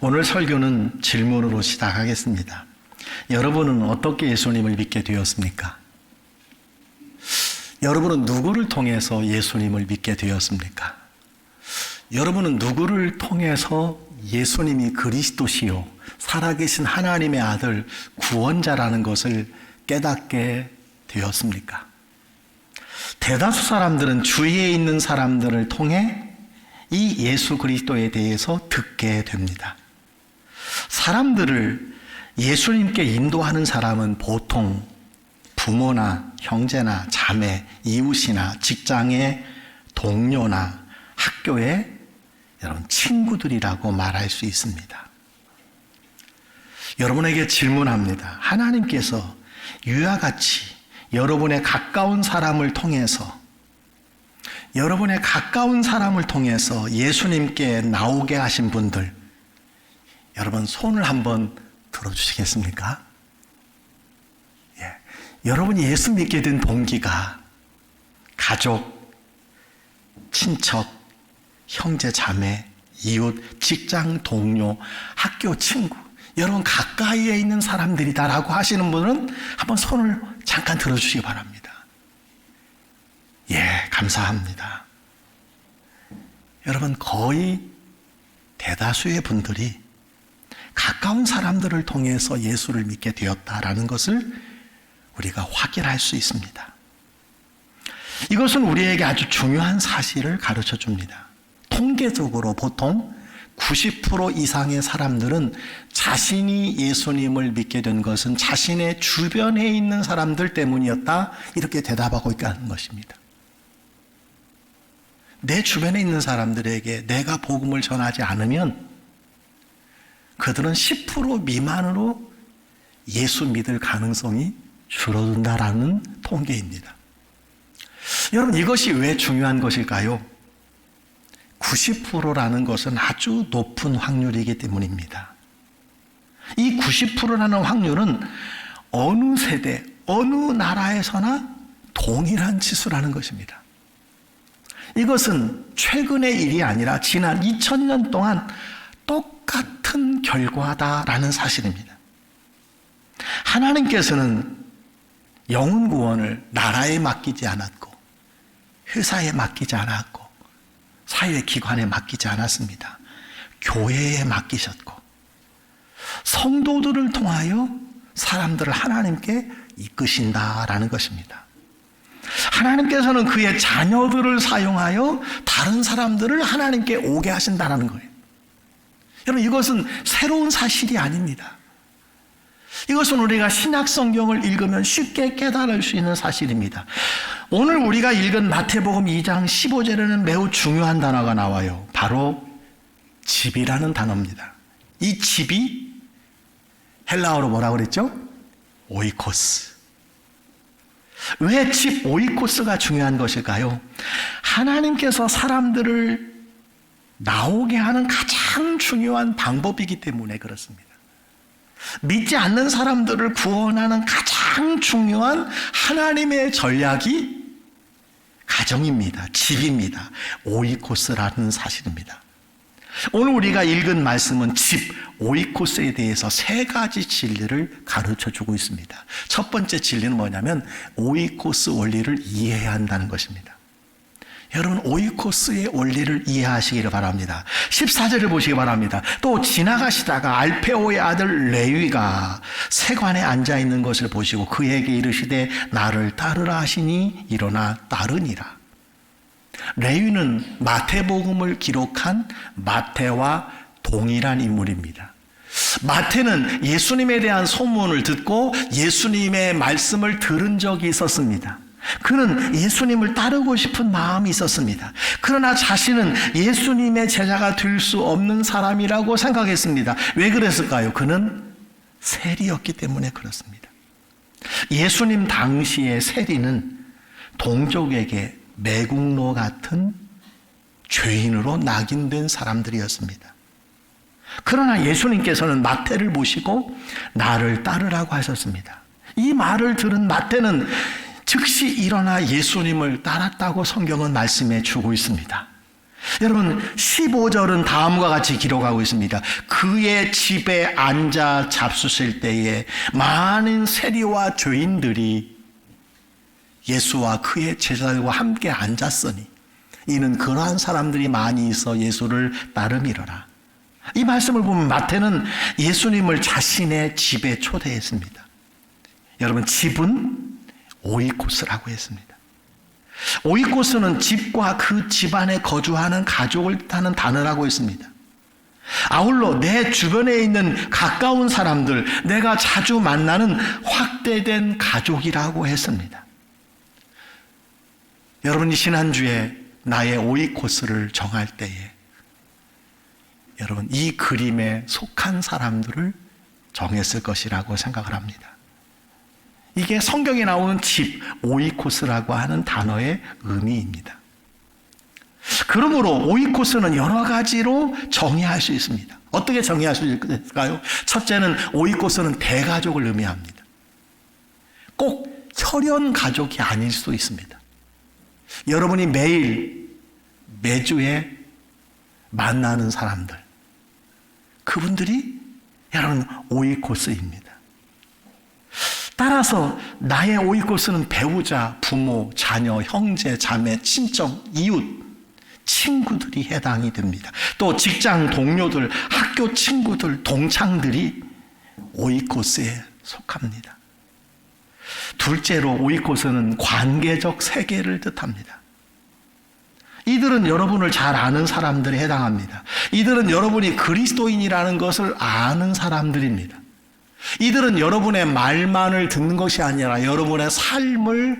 오늘 설교는 질문으로 시작하겠습니다. 여러분은 어떻게 예수님을 믿게 되었습니까? 여러분은 누구를 통해서 예수님을 믿게 되었습니까? 여러분은 누구를 통해서 예수님이 그리스도시요, 살아계신 하나님의 아들, 구원자라는 것을 깨닫게 되었습니까? 대다수 사람들은 주위에 있는 사람들을 통해 이 예수 그리스도에 대해서 듣게 됩니다. 사람들을 예수님께 인도하는 사람은 보통 부모나 형제나 자매, 이웃이나 직장의 동료나 학교의 여러분 친구들이라고 말할 수 있습니다. 여러분에게 질문합니다. 하나님께서 유아 같이 여러분의 가까운 사람을 통해서 여러분의 가까운 사람을 통해서 예수님께 나오게 하신 분들 여러분 손을 한번 들어주시겠습니까? 예. 여러분이 예수 믿게 된 동기가 가족, 친척, 형제, 자매, 이웃, 직장 동료, 학교 친구, 여러분 가까이에 있는 사람들이다라고 하시는 분은 한번 손을 잠깐 들어주시기 바랍니다. 예, 감사합니다. 여러분 거의 대다수의 분들이 가까운 사람들을 통해서 예수를 믿게 되었다라는 것을 우리가 확인할 수 있습니다. 이것은 우리에게 아주 중요한 사실을 가르쳐 줍니다. 통계적으로 보통 90% 이상의 사람들은 자신이 예수님을 믿게 된 것은 자신의 주변에 있는 사람들 때문이었다. 이렇게 대답하고 있다는 것입니다. 내 주변에 있는 사람들에게 내가 복음을 전하지 않으면 그들은 10% 미만으로 예수 믿을 가능성이 줄어든다라는 통계입니다. 여러분, 이것이 왜 중요한 것일까요? 90%라는 것은 아주 높은 확률이기 때문입니다. 이 90%라는 확률은 어느 세대, 어느 나라에서나 동일한 지수라는 것입니다. 이것은 최근의 일이 아니라 지난 2000년 동안 똑같은 결과다라는 사실입니다. 하나님께서는 영혼 구원을 나라에 맡기지 않았고, 회사에 맡기지 않았고, 사회기관에 맡기지 않았습니다. 교회에 맡기셨고, 성도들을 통하여 사람들을 하나님께 이끄신다라는 것입니다. 하나님께서는 그의 자녀들을 사용하여 다른 사람들을 하나님께 오게 하신다는 거예요. 여러분, 이것은 새로운 사실이 아닙니다. 이것은 우리가 신약 성경을 읽으면 쉽게 깨달을 수 있는 사실입니다. 오늘 우리가 읽은 마태복음 2장 15절에는 매우 중요한 단어가 나와요. 바로 집이라는 단어입니다. 이 집이 헬라어로 뭐라고 그랬죠? 오이코스. 왜 집 오이코스가 중요한 것일까요? 하나님께서 사람들을 나오게 하는 가장 중요한 방법이기 때문에 그렇습니다. 믿지 않는 사람들을 구원하는 가장 중요한 하나님의 전략이 가정입니다. 집입니다. 오이코스라는 사실입니다. 오늘 우리가 읽은 말씀은 집, 오이코스에 대해서 세 가지 진리를 가르쳐 주고 있습니다. 첫 번째 진리는 뭐냐면 오이코스 원리를 이해해야 한다는 것입니다. 여러분 오이코스의 원리를 이해하시기를 바랍니다. 14절을 보시기 바랍니다. 또 지나가시다가 알페오의 아들 레위가 세관에 앉아 있는 것을 보시고 그에게 이르시되 나를 따르라 하시니 일어나 따르니라. 레위는 마태복음을 기록한 마태와 동일한 인물입니다. 마태는 예수님에 대한 소문을 듣고 예수님의 말씀을 들은 적이 있었습니다. 그는 예수님을 따르고 싶은 마음이 있었습니다. 그러나 자신은 예수님의 제자가 될 수 없는 사람이라고 생각했습니다. 왜 그랬을까요? 그는 세리였기 때문에 그렇습니다. 예수님 당시의 세리는 동족에게 매국노 같은 죄인으로 낙인된 사람들이었습니다. 그러나 예수님께서는 마태를 보시고 나를 따르라고 하셨습니다. 이 말을 들은 마태는 즉시 일어나 예수님을 따랐다고 성경은 말씀해 주고 있습니다. 여러분 15절은 다음과 같이 기록하고 있습니다. 그의 집에 앉아 잡수실 때에 많은 세리와 죄인들이 예수와 그의 제자들과 함께 앉았으니 이는 그러한 사람들이 많이 있어 예수를 따름이러라. 이 말씀을 보면 마태는 예수님을 자신의 집에 초대했습니다. 여러분 집은 오이코스라고 했습니다. 오이코스는 집과 그 집안에 거주하는 가족을 뜻하는 단어라고 했습니다. 아울러 내 주변에 있는 가까운 사람들, 내가 자주 만나는 확대된 가족이라고 했습니다. 여러분이 지난주에 나의 오이코스를 정할 때에 여러분 이 그림에 속한 사람들을 정했을 것이라고 생각을 합니다. 이게 성경에 나오는 집, 오이코스라고 하는 단어의 의미입니다. 그러므로 오이코스는 여러 가지로 정의할 수 있습니다. 어떻게 정의할 수 있을까요? 첫째는 오이코스는 대가족을 의미합니다. 꼭 혈연 가족이 아닐 수도 있습니다. 여러분이 매일, 매주에 만나는 사람들, 그분들이 여러분 오이코스입니다. 따라서 나의 오이코스는 배우자, 부모, 자녀, 형제, 자매, 친정, 이웃, 친구들이 해당이 됩니다. 또 직장 동료들, 학교 친구들, 동창들이 오이코스에 속합니다. 둘째로 오이코스는 관계적 세계를 뜻합니다. 이들은 여러분을 잘 아는 사람들에 해당합니다. 이들은 여러분이 그리스도인이라는 것을 아는 사람들입니다. 이들은 여러분의 말만을 듣는 것이 아니라 여러분의 삶을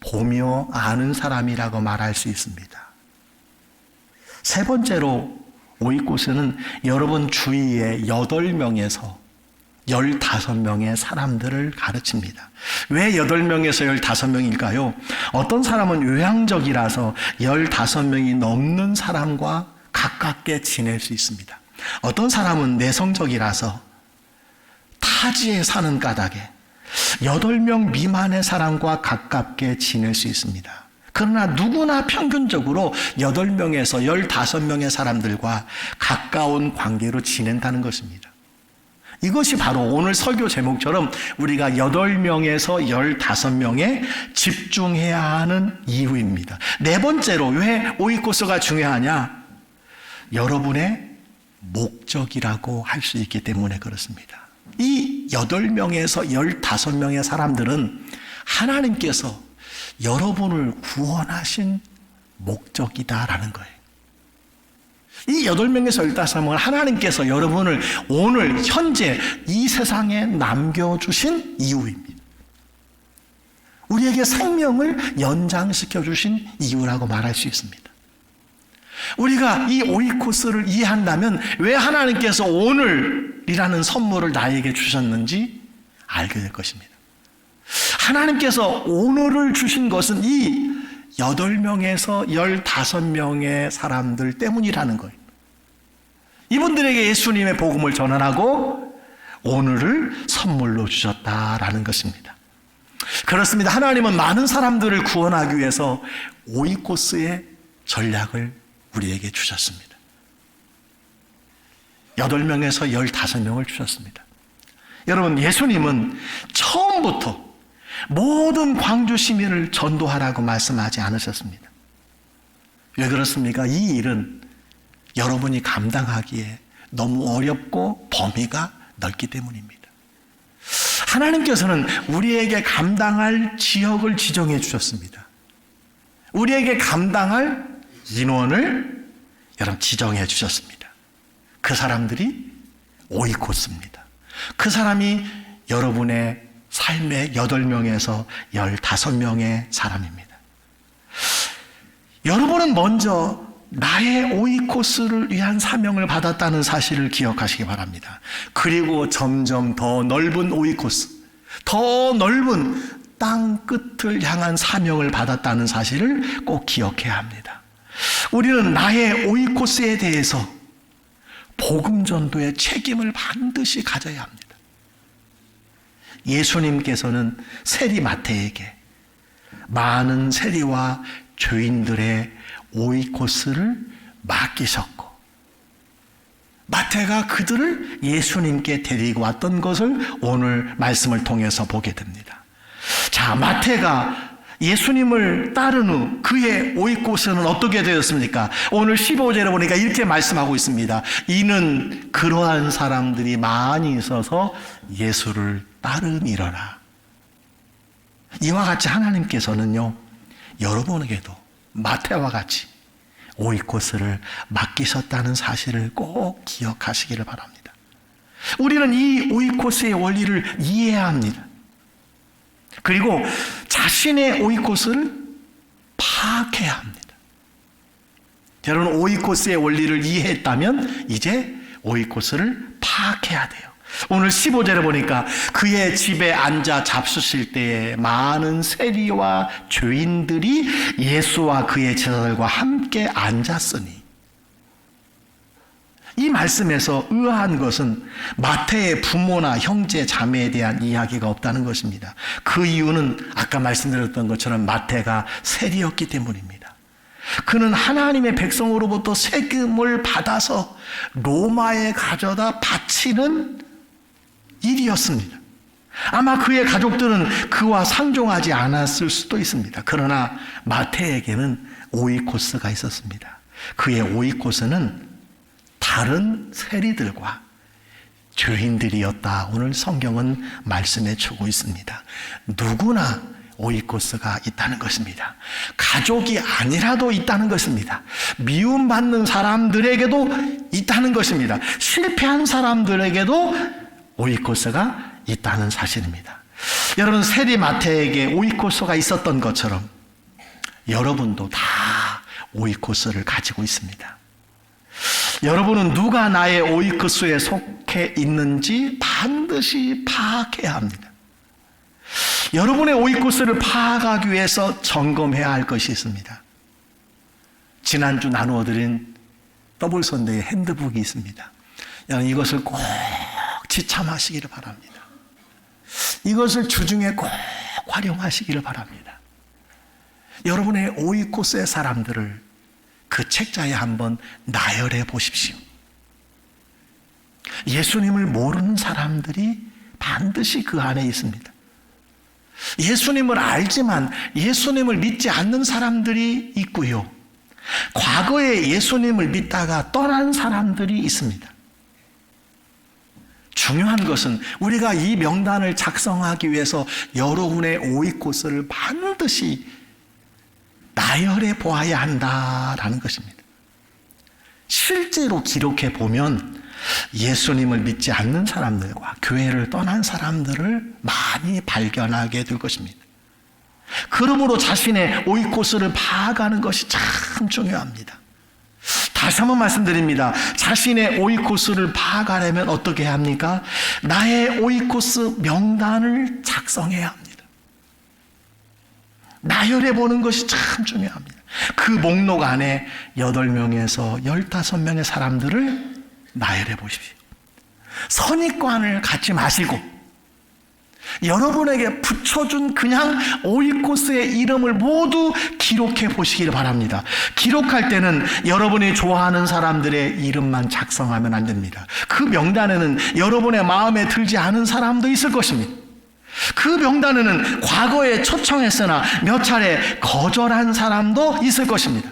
보며 아는 사람이라고 말할 수 있습니다. 세 번째로 오이코스는 여러분 주위에 여덟 명에서 15명의 사람들을 가르칩니다. 왜 8명에서 15명일까요? 어떤 사람은 요양적이라서 15명이 넘는 사람과 가깝게 지낼 수 있습니다. 어떤 사람은 내성적이라서 타지에 사는 까닭에 8명 미만의 사람과 가깝게 지낼 수 있습니다. 그러나 누구나 평균적으로 8명에서 15명의 사람들과 가까운 관계로 지낸다는 것입니다. 이것이 바로 오늘 설교 제목처럼 우리가 8명에서 15명에 집중해야 하는 이유입니다. 네 번째로 왜 오이코스가 중요하냐? 여러분의 목적이라고 할 수 있기 때문에 그렇습니다. 이 8명에서 15명의 사람들은 하나님께서 여러분을 구원하신 목적이다라는 거예요. 이 여덟 명에서 열다섯 명은 하나님께서 여러분을 오늘 현재 이 세상에 남겨주신 이유입니다. 우리에게 생명을 연장시켜 주신 이유라고 말할 수 있습니다. 우리가 이 오이코스를 이해한다면 왜 하나님께서 오늘이라는 선물을 나에게 주셨는지 알게 될 것입니다. 하나님께서 오늘을 주신 것은 이 8명에서 15명의 사람들 때문이라는 거예요. 이분들에게 예수님의 복음을 전환하고 오늘을 선물로 주셨다라는 것입니다. 그렇습니다. 하나님은 많은 사람들을 구원하기 위해서 오이코스의 전략을 우리에게 주셨습니다. 8명에서 15명을 주셨습니다. 여러분, 예수님은 처음부터 모든 광주 시민을 전도하라고 말씀하지 않으셨습니다. 왜 그렇습니까? 이 일은 여러분이 감당하기에 너무 어렵고 범위가 넓기 때문입니다. 하나님께서는 우리에게 감당할 지역을 지정해 주셨습니다. 우리에게 감당할 인원을 여러분 지정해 주셨습니다. 그 사람들이 오이코스입니다. 그 사람이 여러분의 삶의 8명에서 15명의 사람입니다. 여러분은 먼저 나의 오이코스를 위한 사명을 받았다는 사실을 기억하시기 바랍니다. 그리고 점점 더 넓은 오이코스, 더 넓은 땅 끝을 향한 사명을 받았다는 사실을 꼭 기억해야 합니다. 우리는 나의 오이코스에 대해서 복음 전도의 책임을 반드시 가져야 합니다. 예수님께서는 세리 마태에게 많은 세리와 죄인들의 오이코스를 맡기셨고 마태가 그들을 예수님께 데리고 왔던 것을 오늘 말씀을 통해서 보게 됩니다. 자, 마태가 예수님을 따른 후 그의 오이코스는 어떻게 되었습니까? 오늘 15절에 보니까 이렇게 말씀하고 있습니다. 이는 그러한 사람들이 많이 있어서 예수를 따름이러라. 이와 같이 하나님께서는요, 여러분에게도 마태와 같이 오이코스를 맡기셨다는 사실을 꼭 기억하시기를 바랍니다. 우리는 이 오이코스의 원리를 이해해야 합니다. 그리고 자신의 오이코스를 파악해야 합니다. 여러분 오이코스의 원리를 이해했다면 이제 오이코스를 파악해야 돼요. 오늘 15절에 보니까 그의 집에 앉아 잡수실 때에 많은 세리와 죄인들이 예수와 그의 제자들과 함께 앉았으니 이 말씀에서 의아한 것은 마태의 부모나 형제 자매에 대한 이야기가 없다는 것입니다. 그 이유는 아까 말씀드렸던 것처럼 마태가 세리였기 때문입니다. 그는 하나님의 백성으로부터 세금을 받아서 로마에 가져다 바치는 일이었습니다. 아마 그의 가족들은 그와 상종하지 않았을 수도 있습니다. 그러나 마태에게는 오이코스가 있었습니다. 그의 오이코스는 다른 세리들과 죄인들이었다. 오늘 성경은 말씀해 주고 있습니다. 누구나 오이코스가 있다는 것입니다. 가족이 아니라도 있다는 것입니다. 미움받는 사람들에게도 있다는 것입니다. 실패한 사람들에게도 오이코스가 있다는 사실입니다. 여러분 세리 마태에게 오이코스가 있었던 것처럼 여러분도 다 오이코스를 가지고 있습니다. 여러분은 누가 나의 오이코스에 속해 있는지 반드시 파악해야 합니다. 여러분의 오이코스를 파악하기 위해서 점검해야 할 것이 있습니다. 지난주 나누어 드린 더블 선데의 핸드북이 있습니다. 여러분 이것을 꼭 지참하시기를 바랍니다. 이것을 주중에 꼭 활용하시기를 바랍니다. 여러분의 오이코스의 사람들을 그 책자에 한번 나열해 보십시오. 예수님을 모르는 사람들이 반드시 그 안에 있습니다. 예수님을 알지만 예수님을 믿지 않는 사람들이 있고요. 과거에 예수님을 믿다가 떠난 사람들이 있습니다. 중요한 것은 우리가 이 명단을 작성하기 위해서 여러분의 오이 코스를 반드시 나열해 보아야 한다라는 것입니다. 실제로 기록해 보면 예수님을 믿지 않는 사람들과 교회를 떠난 사람들을 많이 발견하게 될 것입니다. 그러므로 자신의 오이코스를 파악하는 것이 참 중요합니다. 다시 한번 말씀드립니다. 자신의 오이코스를 파악하려면 어떻게 합니까? 나의 오이코스 명단을 작성해야 합니다. 나열해 보는 것이 참 중요합니다. 그 목록 안에 8명에서 15명의 사람들을 나열해 보십시오. 선입관을 갖지 마시고 여러분에게 붙여준 그냥 오이코스의 이름을 모두 기록해 보시기를 바랍니다. 기록할 때는 여러분이 좋아하는 사람들의 이름만 작성하면 안 됩니다. 그 명단에는 여러분의 마음에 들지 않은 사람도 있을 것입니다. 그 명단에는 과거에 초청했으나 몇 차례 거절한 사람도 있을 것입니다.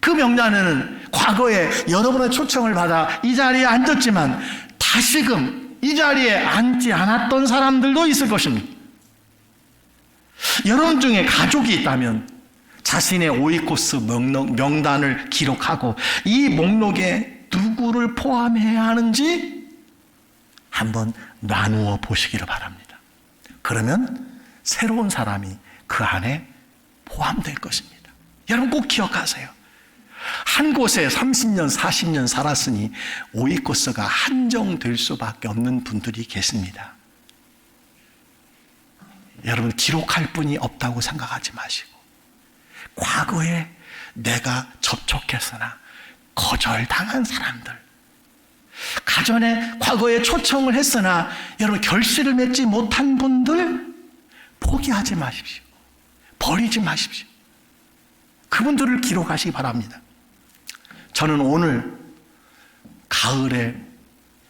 그 명단에는 과거에 여러분의 초청을 받아 이 자리에 앉았지만 다시금 이 자리에 앉지 않았던 사람들도 있을 것입니다. 여러분 중에 가족이 있다면 자신의 오이코스 명단을 기록하고 이 목록에 누구를 포함해야 하는지 한번 나누어 보시기를 바랍니다. 그러면 새로운 사람이 그 안에 포함될 것입니다. 여러분 꼭 기억하세요. 한 곳에 30년, 40년 살았으니 오이코스가 한정될 수밖에 없는 분들이 계십니다. 여러분, 기록할 분이 없다고 생각하지 마시고, 과거에 내가 접촉했으나 거절당한 사람들, 가전에 과거에 초청을 했으나 여러분 결실을 맺지 못한 분들 포기하지 마십시오. 버리지 마십시오. 그분들을 기록하시기 바랍니다. 저는 오늘 가을의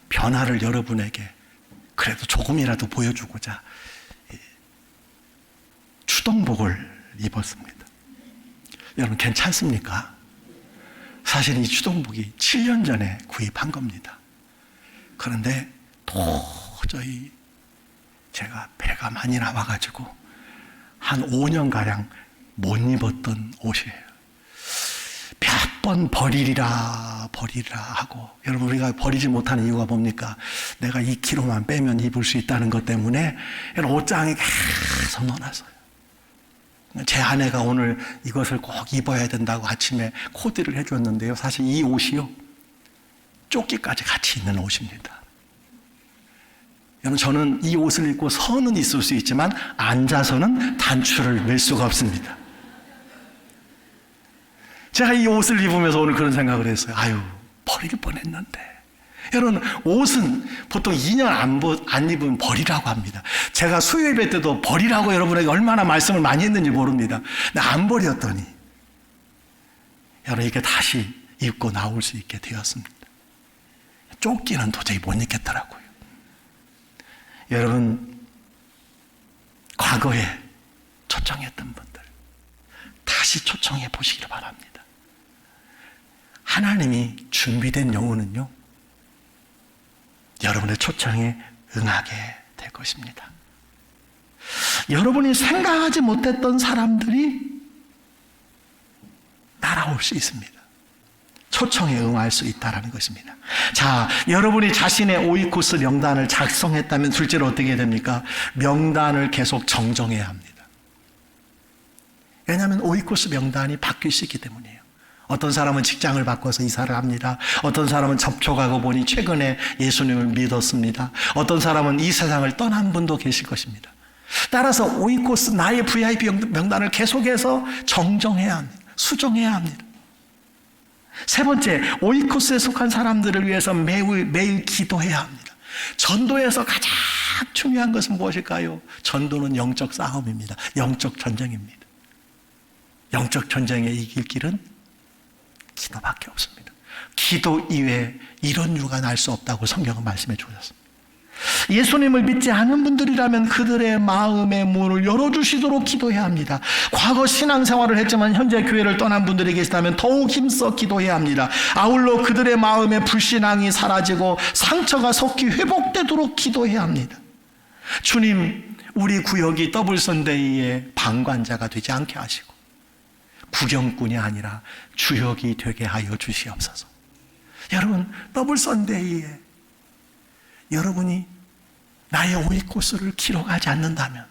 변화를 여러분에게 그래도 조금이라도 보여주고자 이 추동복을 입었습니다. 여러분 괜찮습니까? 사실 이 추동복이 7년 전에 구입한 겁니다. 그런데 도저히 제가 배가 많이 나와가지고 한 5년가량 못 입었던 옷이에요. 몇 번 버리리라 버리리라 하고 여러분 우리가 버리지 못하는 이유가 뭡니까? 내가 2kg만 빼면 입을 수 있다는 것 때문에 옷장에 계속 넣어놨어요. 제 아내가 오늘 이것을 꼭 입어야 된다고 아침에 코디를 해줬는데요. 사실 이 옷이요. 조끼까지 같이 있는 옷입니다. 여러분, 저는 이 옷을 입고 서는 있을 수 있지만 앉아서는 단추를 맬 수가 없습니다. 제가 이 옷을 입으면서 오늘 그런 생각을 했어요. 아유, 버릴 뻔했는데. 여러분, 옷은 보통 2년 안, 보- 안 입으면 버리라고 합니다. 제가 수요 예배 때도 버리라고 여러분에게 얼마나 말씀을 많이 했는지 모릅니다. 근데 안 버렸더니, 여러분, 이게 다시 입고 나올 수 있게 되었습니다. 쫓기는 도저히 못 입겠더라고요. 여러분, 과거에 초청했던 분들, 다시 초청해 보시기를 바랍니다. 하나님이 준비된 영혼은요, 여러분의 초청에 응하게 될 것입니다. 여러분이 생각하지 못했던 사람들이 날아올 수 있습니다. 초청에 응할 수 있다는 것입니다. 자, 여러분이 자신의 오이코스 명단을 작성했다면 실제로 어떻게 됩니까? 명단을 계속 정정해야 합니다. 왜냐하면 오이코스 명단이 바뀔 수 있기 때문이에요. 어떤 사람은 직장을 바꿔서 이사를 합니다. 어떤 사람은 접촉하고 보니 최근에 예수님을 믿었습니다. 어떤 사람은 이 세상을 떠난 분도 계실 것입니다. 따라서 오이코스 나의 VIP 명단을 계속해서 정정해야 합니다. 수정해야 합니다. 세 번째, 오이코스에 속한 사람들을 위해서 매일, 매일 기도해야 합니다. 전도에서 가장 중요한 것은 무엇일까요? 전도는 영적 싸움입니다. 영적 전쟁입니다. 영적 전쟁에 이길 길은 기도밖에 없습니다. 기도 이외에 이런 유가 날 수 없다고 성경은 말씀해 주셨습니다. 예수님을 믿지 않은 분들이라면 그들의 마음의 문을 열어주시도록 기도해야 합니다. 과거 신앙생활을 했지만 현재 교회를 떠난 분들이 계시다면 더욱 힘써 기도해야 합니다. 아울러 그들의 마음의 불신앙이 사라지고 상처가 속히 회복되도록 기도해야 합니다. 주님, 우리 구역이 더블선데이의 방관자가 되지 않게 하시고 구경꾼이 아니라 주역이 되게 하여 주시옵소서. 여러분, 더블선데이에 여러분이 나의 오이코스를 기록하지 않는다면,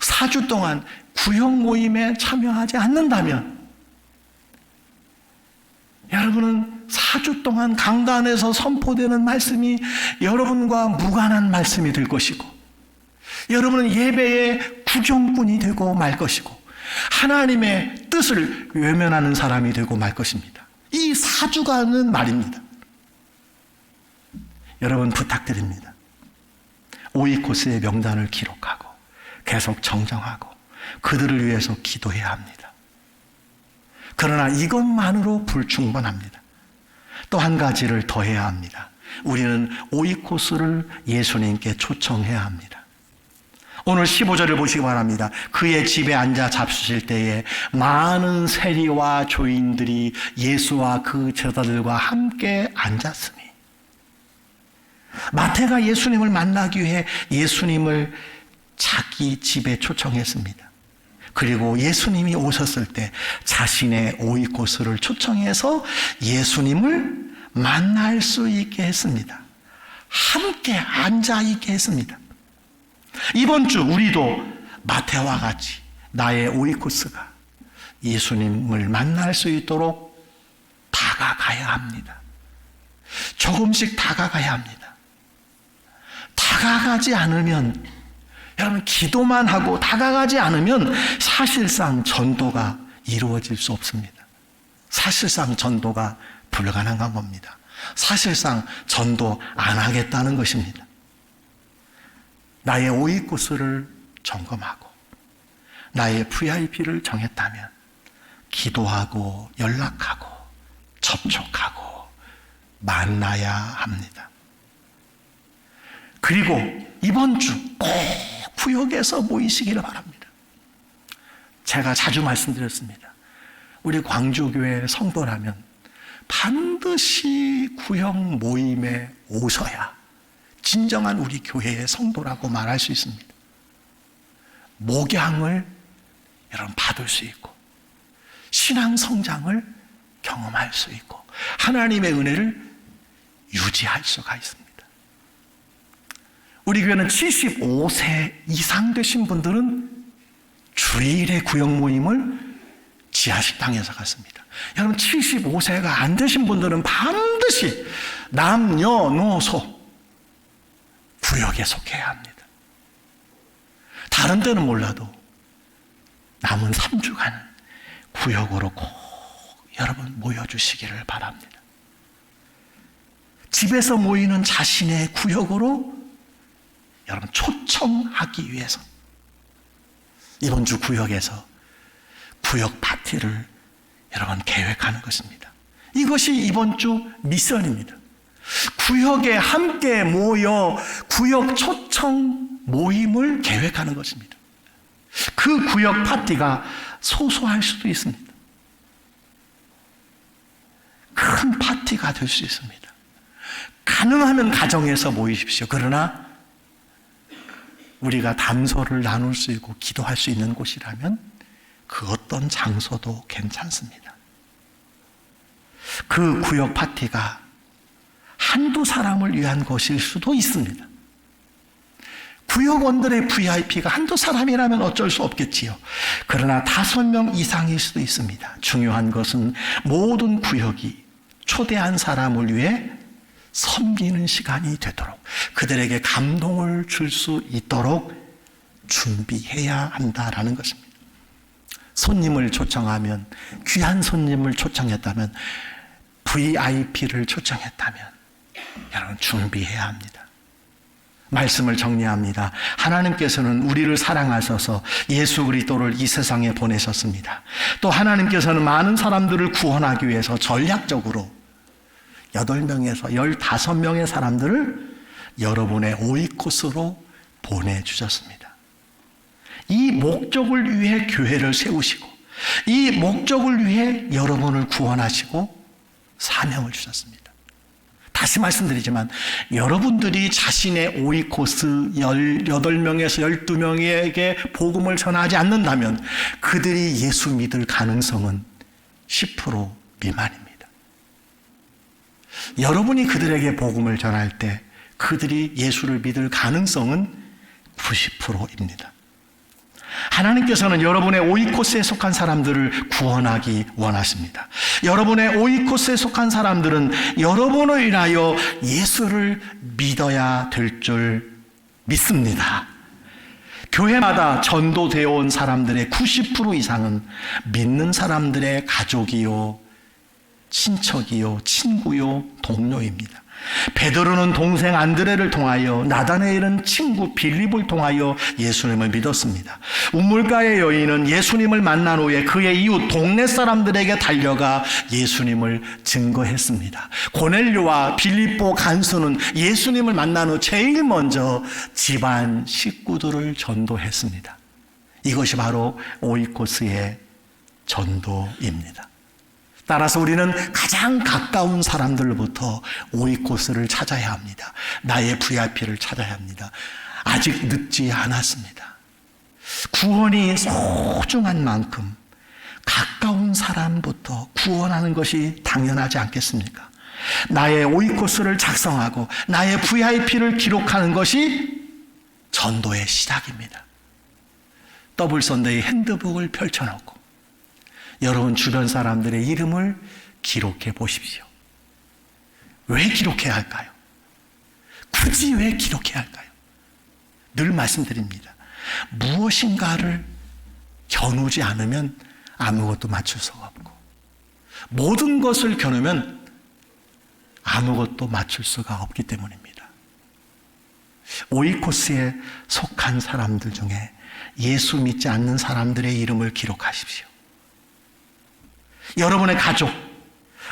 4주 동안 구역 모임에 참여하지 않는다면, 여러분은 4주 동안 강단에서 선포되는 말씀이 여러분과 무관한 말씀이 될 것이고, 여러분은 예배의 구경꾼이 되고 말 것이고, 하나님의 뜻을 외면하는 사람이 되고 말 것입니다. 이 4주간은 말입니다. 여러분 부탁드립니다. 오이코스의 명단을 기록하고 계속 정정하고 그들을 위해서 기도해야 합니다. 그러나 이것만으로 불충분합니다. 또 한 가지를 더해야 합니다. 우리는 오이코스를 예수님께 초청해야 합니다. 오늘 15절을 보시기 바랍니다. 그의 집에 앉아 잡수실 때에 많은 세리와 조인들이 예수와 그 제자들과 함께 앉았으니 마태가 예수님을 만나기 위해 예수님을 자기 집에 초청했습니다. 그리고 예수님이 오셨을 때 자신의 오이코스를 초청해서 예수님을 만날 수 있게 했습니다. 함께 앉아 있게 했습니다. 이번 주 우리도 마태와 같이 나의 오이코스가 예수님을 만날 수 있도록 다가가야 합니다. 조금씩 다가가야 합니다. 다가가지 않으면 여러분 기도만 하고 다가가지 않으면 사실상 전도가 이루어질 수 없습니다. 사실상 전도가 불가능한 겁니다. 사실상 전도 안 하겠다는 것입니다. 나의 오이코스를 점검하고 나의 VIP를 정했다면 기도하고 연락하고 접촉하고 만나야 합니다. 그리고 이번 주 꼭 구역에서 모이시기를 바랍니다. 제가 자주 말씀드렸습니다. 우리 광주교회 성도라면 반드시 구역 모임에 오셔야 진정한 우리 교회의 성도라고 말할 수 있습니다. 목양을 여러분 받을 수 있고 신앙 성장을 경험할 수 있고 하나님의 은혜를 유지할 수가 있습니다. 우리 교회는 75세 이상 되신 분들은 주일에 구역 모임을 지하식당에서 갖습니다. 여러분 75세가 안 되신 분들은 반드시 남녀노소 구역에 속해야 합니다. 다른 데는 몰라도 남은 3주간은 구역으로 꼭 여러분 모여주시기를 바랍니다. 집에서 모이는 자신의 구역으로 여러분 초청하기 위해서 이번 주 구역에서 구역 파티를 여러분 계획하는 것입니다. 이것이 이번 주 미션입니다. 구역에 함께 모여 구역 초청 모임을 계획하는 것입니다. 그 구역 파티가 소소할 수도 있습니다. 큰 파티가 될 수 있습니다. 가능하면 가정에서 모이십시오. 그러나 우리가 담소를 나눌 수 있고 기도할 수 있는 곳이라면 그 어떤 장소도 괜찮습니다. 그 구역 파티가 한두 사람을 위한 것일 수도 있습니다. 구역원들의 VIP가 한두 사람이라면 어쩔 수 없겠지요. 그러나 다섯 명 이상일 수도 있습니다. 중요한 것은 모든 구역이 초대한 사람을 위해 섬기는 시간이 되도록 그들에게 감동을 줄 수 있도록 준비해야 한다라는 것입니다. 손님을 초청하면 귀한 손님을 초청했다면 VIP를 초청했다면 여러분 준비해야 합니다. 말씀을 정리합니다. 하나님께서는 우리를 사랑하셔서 예수 그리스도를 이 세상에 보내셨습니다. 또 하나님께서는 많은 사람들을 구원하기 위해서 전략적으로 8명에서 15명의 사람들을 여러분의 오이코스로 보내주셨습니다. 이 목적을 위해 교회를 세우시고, 이 목적을 위해 여러분을 구원하시고 사명을 주셨습니다. 다시 말씀드리지만 여러분들이 자신의 오이코스 18명에서 12명에게 복음을 전하지 않는다면 그들이 예수 믿을 가능성은 10% 미만입니다. 여러분이 그들에게 복음을 전할 때 그들이 예수를 믿을 가능성은 90%입니다. 하나님께서는 여러분의 오이코스에 속한 사람들을 구원하기 원하십니다. 여러분의 오이코스에 속한 사람들은 여러분을 인하여 예수를 믿어야 될 줄 믿습니다. 교회마다 전도되어 온 사람들의 90% 이상은 믿는 사람들의 가족이요, 친척이요, 친구요, 동료입니다. 베드로는 동생 안드레를 통하여 나다네엘은 친구 빌립을 통하여 예수님을 믿었습니다. 우물가의 여인은 예수님을 만난 후에 그의 이웃 동네 사람들에게 달려가 예수님을 증거했습니다. 고넬료와 빌립보 간수는 예수님을 만난 후 제일 먼저 집안 식구들을 전도했습니다. 이것이 바로 오이코스의 전도입니다. 따라서 우리는 가장 가까운 사람들로부터 오이코스를 찾아야 합니다. 나의 VIP를 찾아야 합니다. 아직 늦지 않았습니다. 구원이 소중한 만큼 가까운 사람부터 구원하는 것이 당연하지 않겠습니까? 나의 오이코스를 작성하고 나의 VIP를 기록하는 것이 전도의 시작입니다. 더블 선데이 핸드북을 펼쳐놓고 여러분 주변 사람들의 이름을 기록해 보십시오. 왜 기록해야 할까요? 굳이 왜 기록해야 할까요? 늘 말씀드립니다. 무엇인가를 겨누지 않으면 아무것도 맞출 수가 없고, 모든 것을 겨누면 아무것도 맞출 수가 없기 때문입니다. 오이코스에 속한 사람들 중에 예수 믿지 않는 사람들의 이름을 기록하십시오. 여러분의 가족,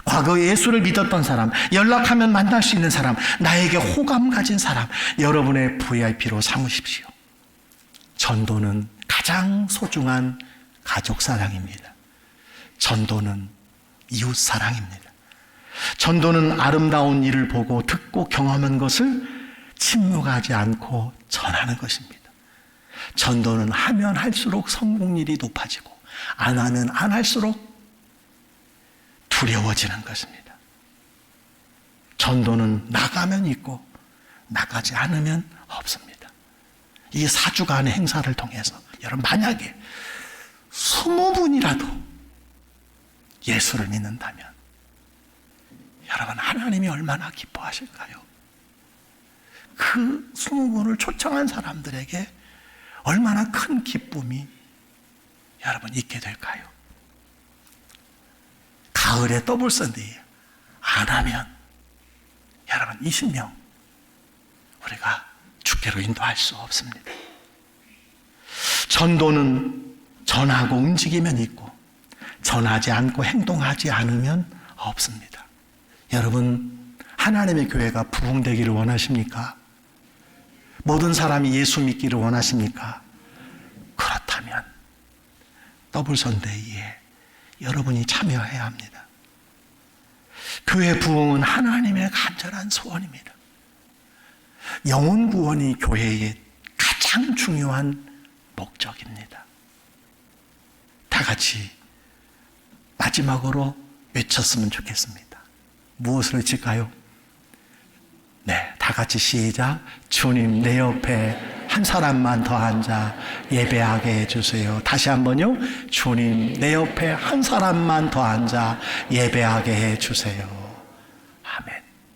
과거에 예수를 믿었던 사람, 연락하면 만날 수 있는 사람, 나에게 호감 가진 사람, 여러분의 VIP로 삼으십시오. 전도는 가장 소중한 가족 사랑입니다. 전도는 이웃 사랑입니다. 전도는 아름다운 일을 보고 듣고 경험한 것을 침묵하지 않고 전하는 것입니다. 전도는 하면 할수록 성공률이 높아지고 안 하면 안 할수록 두려워지는 것입니다. 전도는 나가면 있고 나가지 않으면 없습니다. 이 사주간의 행사를 통해서 여러분 만약에 스무 분이라도 예수를 믿는다면 여러분 하나님이 얼마나 기뻐하실까요? 그 스무 분을 초청한 사람들에게 얼마나 큰 기쁨이 여러분 있게 될까요? 가을에 더블 선데이 안 하면 여러분 20명 우리가 주께로 인도할 수 없습니다. 전도는 전하고 움직이면 있고 전하지 않고 행동하지 않으면 없습니다. 여러분 하나님의 교회가 부흥되기를 원하십니까? 모든 사람이 예수 믿기를 원하십니까? 그렇다면 더블 선데이에 여러분이 참여해야 합니다. 교회 부흥은 하나님의 간절한 소원입니다. 영혼 구원이 교회의 가장 중요한 목적입니다. 다 같이 마지막으로 외쳤으면 좋겠습니다. 무엇을 외칠까요? 네, 다 같이 시작. 주님, 내 옆에 한 사람만 더 앉아 예배하게 해주세요. 다시 한 번요. 주님, 내 옆에 한 사람만 더 앉아 예배하게 해주세요.